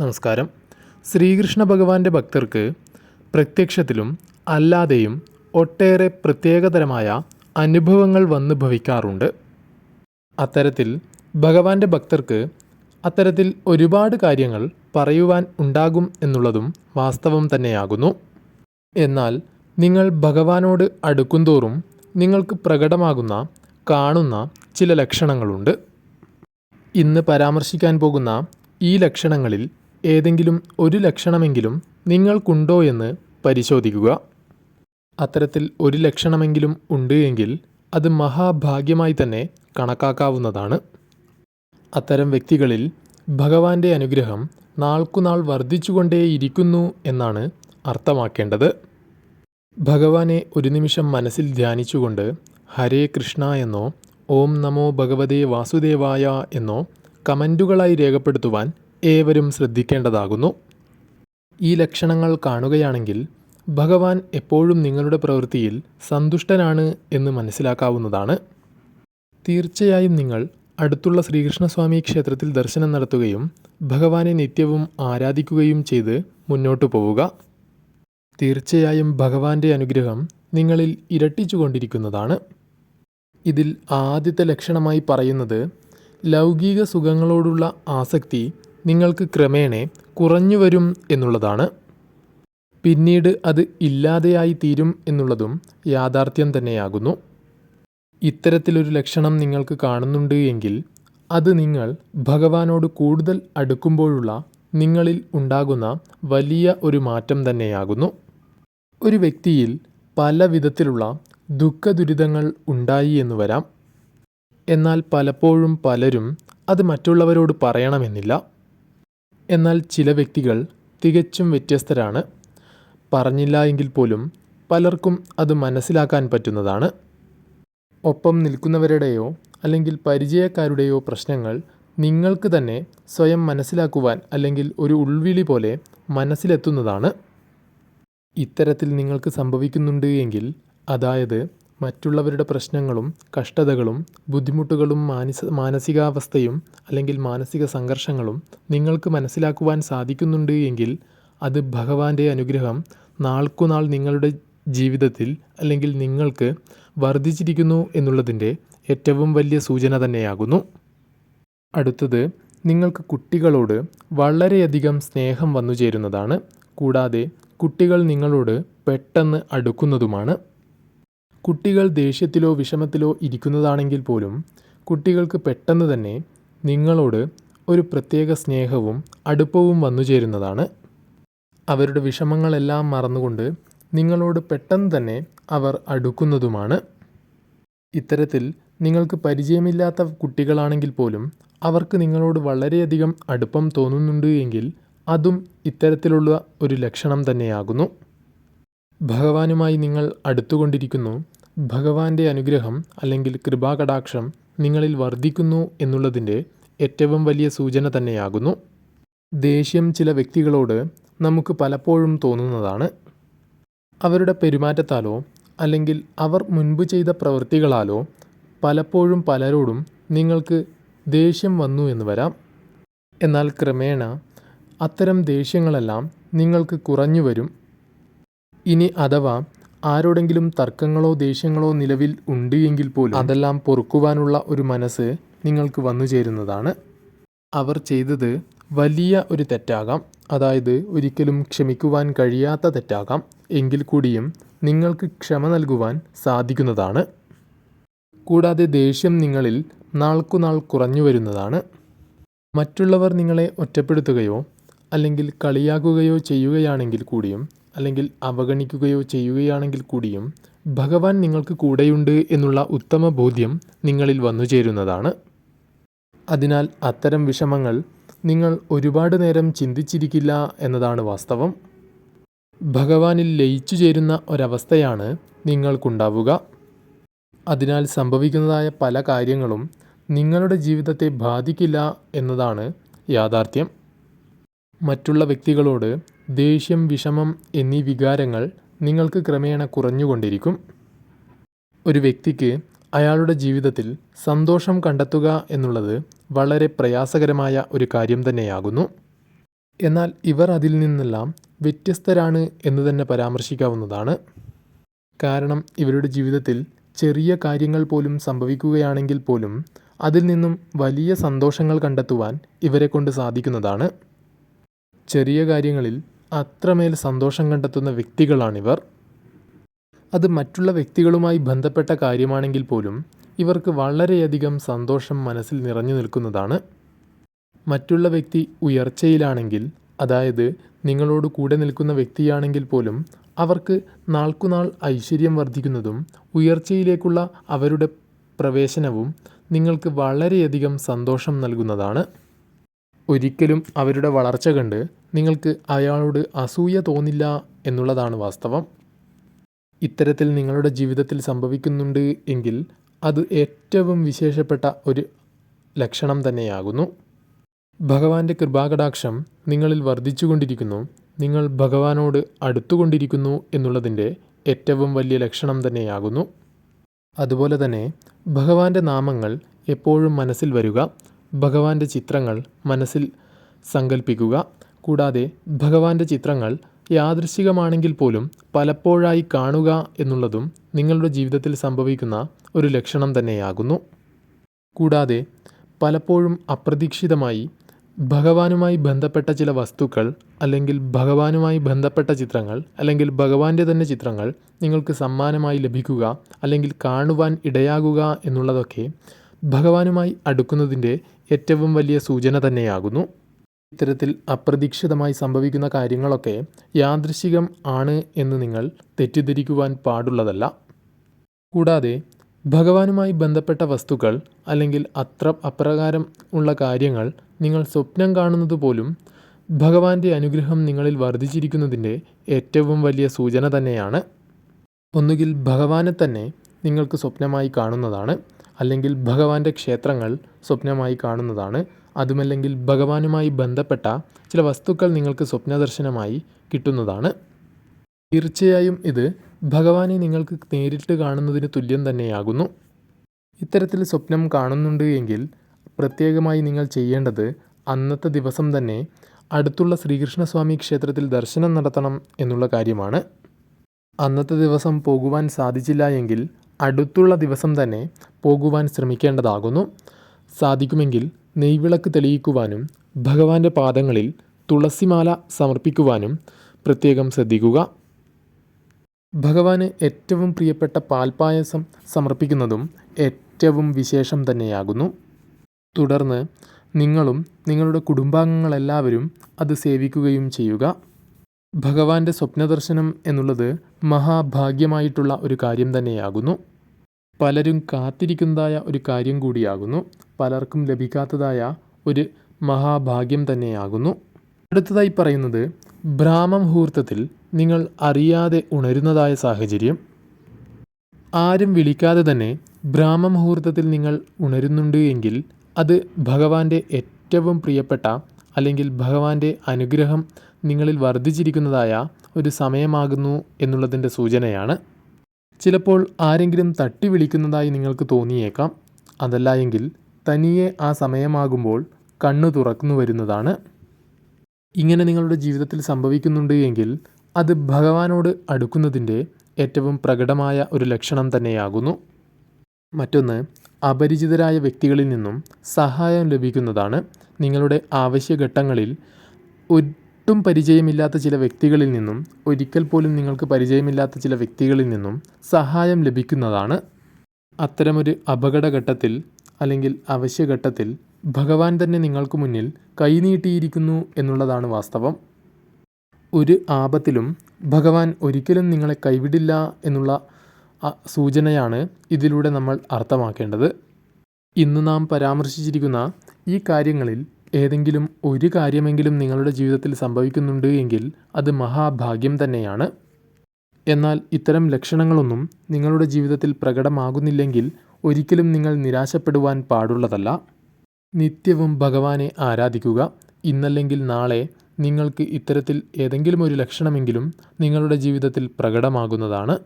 നമസ്കാരം. ശ്രീകൃഷ്ണ ഭഗവാന്റെ ഭക്തർക്ക് പ്രത്യക്ഷത്തിലും അല്ലാതെയും ഒട്ടേറെ പ്രത്യേകതരമായ അനുഭവങ്ങൾ വന്നു ഭവിക്കാറുണ്ട്. അത്തരത്തിൽ ഭഗവാന്റെ ഭക്തർക്ക് അത്തരത്തിൽ ഒരുപാട് കാര്യങ്ങൾ പറയുവാൻ ഉണ്ടാകും എന്നുള്ളതും വാസ്തവം തന്നെയാകുന്നു. എന്നാൽ നിങ്ങൾ ഭഗവാനോട് അടുക്കുന്തോറും നിങ്ങൾക്ക് പ്രകടമാകുന്ന കാണുന്ന ചില ലക്ഷണങ്ങളുണ്ട്. ഇന്ന് പരാമർശിക്കാൻ പോകുന്ന ഈ ലക്ഷണങ്ങളിൽ ഏതെങ്കിലും ഒരു ലക്ഷണമെങ്കിലും നിങ്ങൾക്കുണ്ടോ എന്ന് പരിശോധിക്കുക. അത്തരത്തിൽ ഒരു ലക്ഷണമെങ്കിലും ഉണ്ട് എങ്കിൽ അത് മഹാഭാഗ്യമായി തന്നെ കണക്കാക്കാവുന്നതാണ്. അത്തരം വ്യക്തികളിൽ ഭഗവാന്റെ അനുഗ്രഹം നാൾക്കുനാൾ വർദ്ധിച്ചുകൊണ്ടേയിരിക്കുന്നു എന്നാണ് അർത്ഥമാക്കേണ്ടത്. ഭഗവാനെ ഒരു നിമിഷം മനസ്സിൽ ധ്യാനിച്ചുകൊണ്ട് ഹരേ കൃഷ്ണ എന്നോ ഓം നമോ ഭഗവതേ വാസുദേവായ എന്നോ കമന്റുകളായി രേഖപ്പെടുത്തുവാൻ ഏവരും ശ്രദ്ധിക്കേണ്ടതാകുന്നു. ഈ ലക്ഷണങ്ങൾ കാണുകയാണെങ്കിൽ ഭഗവാൻ എപ്പോഴും നിങ്ങളുടെ പ്രവൃത്തിയിൽ സന്തുഷ്ടനാണ് എന്ന് മനസ്സിലാക്കാവുന്നതാണ്. തീർച്ചയായും നിങ്ങൾ അടുത്തുള്ള ശ്രീകൃഷ്ണസ്വാമി ക്ഷേത്രത്തിൽ ദർശനം നടത്തുകയും ഭഗവാനെ നിത്യവും ആരാധിക്കുകയും ചെയ്ത് മുന്നോട്ടു പോവുക. തീർച്ചയായും ഭഗവാന്റെ അനുഗ്രഹം നിങ്ങളിൽ ഇരട്ടിച്ചുകൊണ്ടിരിക്കുന്നതാണ്. ഇതിൽ ആദ്യത്തെ ലക്ഷണമായി പറയുന്നത് ലൗകിക സുഖങ്ങളോടുള്ള ആസക്തി നിങ്ങൾക്ക് ക്രമേണ കുറഞ്ഞു വരും എന്നുള്ളതാണ്. പിന്നീട് അത് ഇല്ലാതെയായി തീരും എന്നുള്ളതും യാഥാർത്ഥ്യം തന്നെയാകുന്നു. ഇത്തരത്തിലൊരു ലക്ഷണം നിങ്ങൾക്ക് കാണുന്നുണ്ട് എങ്കിൽ അത് നിങ്ങൾ ഭഗവാനോട് കൂടുതൽ അടുക്കുമ്പോഴുള്ള നിങ്ങളിൽ ഉണ്ടാകുന്ന വലിയ ഒരു മാറ്റം തന്നെയാകുന്നു. ഒരു വ്യക്തിയിൽ പല വിധത്തിലുള്ള ദുഃഖദുരിതങ്ങൾ ഉണ്ടായി എന്ന് വരാം. എന്നാൽ പലപ്പോഴും പലരും അത് മറ്റുള്ളവരോട് പറയണമെന്നില്ല. എന്നാൽ ചില വ്യക്തികൾ തികച്ചും വ്യത്യസ്തരാണ്. പറഞ്ഞില്ല എങ്കിൽ പോലും പലർക്കും അത് മനസ്സിലാക്കാൻ പറ്റുന്നതാണ്. ഒപ്പം നിൽക്കുന്നവരുടെയോ അല്ലെങ്കിൽ പരിചയക്കാരുടെയോ പ്രശ്നങ്ങൾ നിങ്ങൾക്ക് തന്നെ സ്വയം മനസ്സിലാക്കുവാൻ അല്ലെങ്കിൽ ഒരു ഉൾവിളി പോലെ മനസ്സിലെത്തുന്നതാണ്. ഇത്തരത്തിൽ നിങ്ങൾക്ക് സംഭവിക്കുന്നുണ്ട് എങ്കിൽ അതായത് മറ്റുള്ളവരുടെ പ്രശ്നങ്ങളും കഷ്ടതകളും ബുദ്ധിമുട്ടുകളും മാനസ മാനസികാവസ്ഥയും അല്ലെങ്കിൽ മാനസിക സംഘർഷങ്ങളും നിങ്ങൾക്ക് മനസ്സിലാക്കുവാൻ സാധിക്കുന്നുണ്ട് എങ്കിൽ അത് ഭഗവാന്റെ അനുഗ്രഹം നാൾക്കുനാൾ നിങ്ങളുടെ ജീവിതത്തിൽ അല്ലെങ്കിൽ നിങ്ങൾക്ക് വർദ്ധിച്ചിരിക്കുന്നു എന്നുള്ളതിന്റെ ഏറ്റവും വലിയ സൂചന തന്നെയാകുന്നു. അടുത്തത് നിങ്ങൾക്ക് കുട്ടികളോട് വളരെയധികം സ്നേഹം വന്നു ചേരുന്നതാണ് കൂടാതെ കുട്ടികൾ നിങ്ങളോട് പെട്ടെന്ന് അടുക്കുന്നതുമാണ്. കുട്ടികൾ ദേഷ്യത്തിലോ വിഷമത്തിലോ ഇരിക്കുന്നതാണെങ്കിൽ പോലും കുട്ടികൾക്ക് പെട്ടെന്ന് തന്നെ നിങ്ങളോട് ഒരു പ്രത്യേക സ്നേഹവും അടുപ്പവും വന്നു ചേരുന്നതാണ്. അവരുടെ വിഷമങ്ങളെല്ലാം മറന്നുകൊണ്ട് നിങ്ങളോട് പെട്ടെന്ന് തന്നെ അവർ അടുക്കുന്നതുമാണ്. ഇത്തരത്തിൽ നിങ്ങൾക്ക് പരിചയമില്ലാത്ത കുട്ടികളാണെങ്കിൽ പോലും അവർക്ക് നിങ്ങളോട് വളരെയധികം അടുപ്പം തോന്നുന്നുണ്ട് എങ്കിൽ അതും ഇത്തരത്തിലുള്ള ഒരു ലക്ഷണം തന്നെയാകുന്നു. ഭഗവാനുമായി നിങ്ങൾ അടുത്തുകൊണ്ടിരിക്കുന്നു. ഭഗവാന്റെ അനുഗ്രഹം അല്ലെങ്കിൽ കൃപാകടാക്ഷം നിങ്ങളിൽ വർദ്ധിക്കുന്നു എന്നുള്ളതിന്റെ ഏറ്റവും വലിയ സൂചന തന്നെയാകുന്നു. ദേഷ്യം ചില വ്യക്തികളോട് നമുക്ക് പലപ്പോഴും തോന്നുന്നതാണ്. അവരുടെ പെരുമാറ്റത്താലോ അല്ലെങ്കിൽ അവർ മുൻപ് ചെയ്ത പ്രവൃത്തികളാലോ പലപ്പോഴും പലരോടും നിങ്ങൾക്ക് ദേഷ്യം വന്നു എന്ന് വരാം. എന്നാൽ ക്രമേണ അത്തരം ദേഷ്യങ്ങളെല്ലാം നിങ്ങൾക്ക് കുറഞ്ഞു വരും. ഇനി അഥവാ ആരോടെങ്കിലും തർക്കങ്ങളോ ദേഷ്യങ്ങളോ നിലവിൽ ഉണ്ട് എങ്കിൽ പോലും അതെല്ലാം പൊറുക്കുവാനുള്ള ഒരു മനസ്സ് നിങ്ങൾക്ക് വന്നു ചേരുന്നതാണ്. അവർ ചെയ്തത് വലിയ ഒരു തെറ്റാകാം. അതായത് ഒരിക്കലും ക്ഷമിക്കുവാൻ കഴിയാത്ത തെറ്റാകാം. എങ്കിൽ കൂടിയും നിങ്ങൾക്ക് ക്ഷമ നൽകുവാൻ സാധിക്കുന്നതാണ്. കൂടാതെ ദേഷ്യം നിങ്ങളിൽ നാൾക്കുനാൾ കുറഞ്ഞു വരുന്നതാണ്. മറ്റുള്ളവർ നിങ്ങളെ ഒറ്റപ്പെടുത്തുകയോ അല്ലെങ്കിൽ കളിയാക്കുകയോ ചെയ്യുകയാണെങ്കിൽ കൂടിയും അല്ലെങ്കിൽ അവഗണിക്കുകയോ ചെയ്യുകയാണെങ്കിൽ കൂടിയും ഭഗവാൻ നിങ്ങൾക്ക് കൂടെയുണ്ട് എന്നുള്ള ഉത്തമ ബോധ്യം നിങ്ങളിൽ വന്നു ചേരുന്നതാണ്. അതിനാൽ അത്തരം വിഷമങ്ങൾ നിങ്ങൾ ഒരുപാട് നേരം ചിന്തിച്ചിരിക്കില്ല എന്നതാണ് വാസ്തവം. ഭഗവാനിൽ ലയിച്ചു ചേരുന്ന ഒരവസ്ഥയാണ് നിങ്ങൾക്കുണ്ടാവുക. അതിനാൽ സംഭവിക്കുന്നതായ പല കാര്യങ്ങളും നിങ്ങളുടെ ജീവിതത്തെ ബാധിക്കില്ല എന്നതാണ് യാഥാർത്ഥ്യം. മറ്റുള്ള വ്യക്തികളോട് ദേഷ്യം വിഷമം എന്നീ വികാരങ്ങൾ നിങ്ങൾക്ക് ക്രമേണ കുറഞ്ഞുകൊണ്ടിരിക്കും. ഒരു വ്യക്തിക്ക് അയാളുടെ ജീവിതത്തിൽ സന്തോഷം കണ്ടെത്തുക എന്നുള്ളത് വളരെ പ്രയാസകരമായ ഒരു കാര്യം തന്നെയാകുന്നു. എന്നാൽ ഇവർ അതിൽ നിന്നെല്ലാം വ്യത്യസ്തരാണ് എന്ന് തന്നെ പരാമർശിക്കാവുന്നതാണ്. കാരണം ഇവരുടെ ജീവിതത്തിൽ ചെറിയ കാര്യങ്ങൾ പോലും സംഭവിക്കുകയാണെങ്കിൽ പോലും അതിൽ നിന്നും വലിയ സന്തോഷങ്ങൾ കണ്ടെത്തുവാൻ ഇവരെ കൊണ്ട് സാധിക്കുന്നതാണ്. ചെറിയ കാര്യങ്ങളിൽ അത്രമേൽ സന്തോഷം കണ്ടെത്തുന്ന വ്യക്തികളാണിവർ. അത് മറ്റുള്ള വ്യക്തികളുമായി ബന്ധപ്പെട്ട കാര്യമാണെങ്കിൽ പോലും ഇവർക്ക് വളരെയധികം സന്തോഷം മനസ്സിൽ നിറഞ്ഞു നിൽക്കുന്നതാണ്. മറ്റുള്ള വ്യക്തി ഉയർച്ചയിലാണെങ്കിൽ അതായത് നിങ്ങളോട് കൂടെ നിൽക്കുന്ന വ്യക്തിയാണെങ്കിൽ പോലും അവർക്ക് നാൾക്കുനാൾ ഐശ്വര്യം വർദ്ധിക്കുന്നതും ഉയർച്ചയിലേക്കുള്ള അവരുടെ പ്രവേശനവും നിങ്ങൾക്ക് വളരെയധികം സന്തോഷം നൽകുന്നതാണ്. ഒരിക്കലും അവരുടെ വളർച്ച കണ്ട് നിങ്ങൾക്ക് അയാളോട് അസൂയ തോന്നില്ല എന്നുള്ളതാണ് വാസ്തവം. ഇത്തരത്തിൽ നിങ്ങളുടെ ജീവിതത്തിൽ സംഭവിക്കുന്നുണ്ട് എങ്കിൽ അത് ഏറ്റവും വിശേഷപ്പെട്ട ഒരു ലക്ഷണം തന്നെയാകുന്നു. ഭഗവാന്റെ കൃപാകടാക്ഷം നിങ്ങളിൽ വർദ്ധിച്ചുകൊണ്ടിരിക്കുന്നു നിങ്ങൾ ഭഗവാനോട് അടുത്തുകൊണ്ടിരിക്കുന്നു എന്നുള്ളതിന്റെ ഏറ്റവും വലിയ ലക്ഷണം തന്നെയാകുന്നു. അതുപോലെ തന്നെ ഭഗവാന്റെ നാമങ്ങൾ എപ്പോഴും മനസ്സിൽ വരിക ഭഗവാന്റെ ചിത്രങ്ങൾ മനസ്സിൽ സങ്കല്പിക്കുക കൂടാതെ ഭഗവാന്റെ ചിത്രങ്ങൾ യാദൃശികമാണെങ്കിൽ പോലും പലപ്പോഴായി കാണുക എന്നുള്ളതും നിങ്ങളുടെ ജീവിതത്തിൽ സംഭവിക്കുന്ന ഒരു ലക്ഷണം തന്നെയാകുന്നു. കൂടാതെ പലപ്പോഴും അപ്രതീക്ഷിതമായി ഭഗവാനുമായി ബന്ധപ്പെട്ട ചില വസ്തുക്കൾ അല്ലെങ്കിൽ ഭഗവാനുമായി ബന്ധപ്പെട്ട ചിത്രങ്ങൾ അല്ലെങ്കിൽ ഭഗവാന്റെ തന്നെ ചിത്രങ്ങൾ നിങ്ങൾക്ക് സമ്മാനമായി ലഭിക്കുക അല്ലെങ്കിൽ കാണുവാൻ ഇടയാകുക എന്നുള്ളതൊക്കെ ഭഗവാനുമായി അടുക്കുന്നതിന്റെ ഏറ്റവും വലിയ സൂചന തന്നെയാകുന്നു. ഇത്തരത്തിൽ അപ്രതീക്ഷിതമായി സംഭവിക്കുന്ന കാര്യങ്ങളൊക്കെ യാദൃശികം ആണ് എന്ന് നിങ്ങൾ തെറ്റിദ്ധരിക്കുവാൻ പാടുള്ളതല്ല. കൂടാതെ ഭഗവാനുമായി ബന്ധപ്പെട്ട വസ്തുക്കൾ അല്ലെങ്കിൽ അത്ര അപ്രകാരം ഉള്ള കാര്യങ്ങൾ നിങ്ങൾ സ്വപ്നം കാണുന്നത് പോലും ഭഗവാന്റെ അനുഗ്രഹം നിങ്ങളിൽ വർദ്ധിച്ചിരിക്കുന്നതിന്റെ ഏറ്റവും വലിയ സൂചന തന്നെയാണ്. ഒന്നുകിൽ ഭഗവാനെ തന്നെ നിങ്ങൾക്ക് സ്വപ്നമായി കാണുന്നതാണ്. അല്ലെങ്കിൽ ഭഗവാന്റെ ക്ഷേത്രങ്ങൾ സ്വപ്നമായി കാണുന്നതാണ്. അതുമല്ലെങ്കിൽ ഭഗവാനുമായി ബന്ധപ്പെട്ട ചില വസ്തുക്കൾ നിങ്ങൾക്ക് സ്വപ്നദർശനമായി കിട്ടുന്നതാണ്. തീർച്ചയായും ഇത് ഭഗവാനെ നിങ്ങൾക്ക് നേരിട്ട് കാണുന്നതിന് തുല്യം തന്നെയാകുന്നു. ഇത്തരത്തിൽ സ്വപ്നം കാണുന്നുണ്ട് എങ്കിൽ പ്രത്യേകമായി നിങ്ങൾ ചെയ്യേണ്ടത് അന്നത്തെ ദിവസം തന്നെ അടുത്തുള്ള ശ്രീകൃഷ്ണസ്വാമി ക്ഷേത്രത്തിൽ ദർശനം നടത്തണം എന്നുള്ള കാര്യമാണ്. അന്നത്തെ ദിവസം പോകുവാൻ സാധിച്ചില്ല എങ്കിൽ അടുത്തുള്ള ദിവസം തന്നെ പോകുവാൻ ശ്രമിക്കേണ്ടതാകുന്നു. സാധിക്കുമെങ്കിൽ നെയ്വിളക്ക് തെളിയിക്കുവാനും ഭഗവാന്റെ പാദങ്ങളിൽ തുളസിമാല സമർപ്പിക്കുവാനും പ്രത്യേകം ശ്രദ്ധിക്കുക. ഭഗവാന് ഏറ്റവും പ്രിയപ്പെട്ട പാൽപ്പായസം സമർപ്പിക്കുന്നതും ഏറ്റവും വിശേഷം തന്നെയാകുന്നു. തുടർന്ന് നിങ്ങളും നിങ്ങളുടെ കുടുംബാംഗങ്ങളെല്ലാവരും അത് സേവിക്കുകയും ചെയ്യുക. ഭഗവാന്റെ സ്വപ്നദർശനം എന്നുള്ളത് മഹാഭാഗ്യമായിട്ടുള്ള ഒരു കാര്യം തന്നെയാകുന്നു. പലരും കാത്തിരിക്കുന്നതായ ഒരു കാര്യം കൂടിയാകുന്നു. പലർക്കും ലഭിക്കാത്തതായ ഒരു മഹാഭാഗ്യം തന്നെയാകുന്നു. അടുത്തതായി പറയുന്നത് ബ്രാഹ്മമുഹൂർത്തത്തിൽ നിങ്ങൾ അറിയാതെ ഉണരുന്നതായ സാഹചര്യം. ആരും വിളിക്കാതെ തന്നെ ബ്രാഹ്മമുഹൂർത്തത്തിൽ നിങ്ങൾ ഉണരുന്നുണ്ട് എങ്കിൽ അത് ഭഗവാന്റെ ഏറ്റവും പ്രിയപ്പെട്ട അല്ലെങ്കിൽ ഭഗവാന്റെ അനുഗ്രഹം നിങ്ങളിൽ വർദ്ധിച്ചിരിക്കുന്നതായ ഒരു സമയമാകുന്നു എന്നുള്ളതിന്റെ സൂചനയാണ്. ചിലപ്പോൾ ആരെങ്കിലും തട്ടി വിളിക്കുന്നതായി നിങ്ങൾക്ക് തോന്നിയേക്കാം. അതല്ല എങ്കിൽ തനിയെ ആ സമയമാകുമ്പോൾ കണ്ണു തുറക്കുന്നു വരുന്നതാണ്. ഇങ്ങനെ നിങ്ങളുടെ ജീവിതത്തിൽ സംഭവിക്കുന്നുണ്ട് എങ്കിൽ അത് ഭഗവാനോട് അടുക്കുന്നതിന്റെ ഏറ്റവും പ്രകടമായ ഒരു ലക്ഷണം തന്നെയാകുന്നു. മറ്റൊന്ന് അപരിചിതരായ വ്യക്തികളിൽ നിന്നും സഹായം ലഭിക്കുന്നതാണ് നിങ്ങളുടെ ആവശ്യഘട്ടങ്ങളിൽ ഒട്ടും പരിചയമില്ലാത്ത ചില വ്യക്തികളിൽ നിന്നും ഒരിക്കൽ പോലും നിങ്ങൾക്ക് പരിചയമില്ലാത്ത ചില വ്യക്തികളിൽ നിന്നും സഹായം ലഭിക്കുന്നതാണ്. അത്തരമൊരു അപകടഘട്ടത്തിൽ അല്ലെങ്കിൽ അവശ്യഘട്ടത്തിൽ ഭഗവാൻ തന്നെ നിങ്ങൾക്ക് മുന്നിൽ കൈനീട്ടിയിരിക്കുന്നു എന്നുള്ളതാണ് വാസ്തവം. ഒരു ആപത്തിലും ഭഗവാൻ ഒരിക്കലും നിങ്ങളെ കൈവിടില്ല എന്നുള്ള സൂചനയാണ് ഇതിലൂടെ നമ്മൾ അർത്ഥമാക്കേണ്ടത്. ഇന്ന് നാം പരാമർശിച്ചിരിക്കുന്ന ഈ കാര്യങ്ങളിൽ ഏതെങ്കിലും ഒരു കാര്യമെങ്കിലും നിങ്ങളുടെ ജീവിതത്തിൽ സംഭവിക്കുന്നുണ്ട് എങ്കിൽ അത് മഹാഭാഗ്യം തന്നെയാണ്. എന്നാൽ ഇത്തരം ലക്ഷണങ്ങളൊന്നും നിങ്ങളുടെ ജീവിതത്തിൽ പ്രകടമാകുന്നില്ലെങ്കിൽ ഒരിക്കലും നിങ്ങൾ നിരാശപ്പെടുവാൻ പാടുള്ളതല്ല. നിത്യവും ഭഗവാനെ ആരാധിക്കുക. ഇന്നല്ലെങ്കിൽ നാളെ നിങ്ങൾക്ക് ഇത്തരത്തിൽ ഏതെങ്കിലും ഒരു ലക്ഷണമെങ്കിലും നിങ്ങളുടെ ജീവിതത്തിൽ പ്രകടമാകുന്നതാണ്.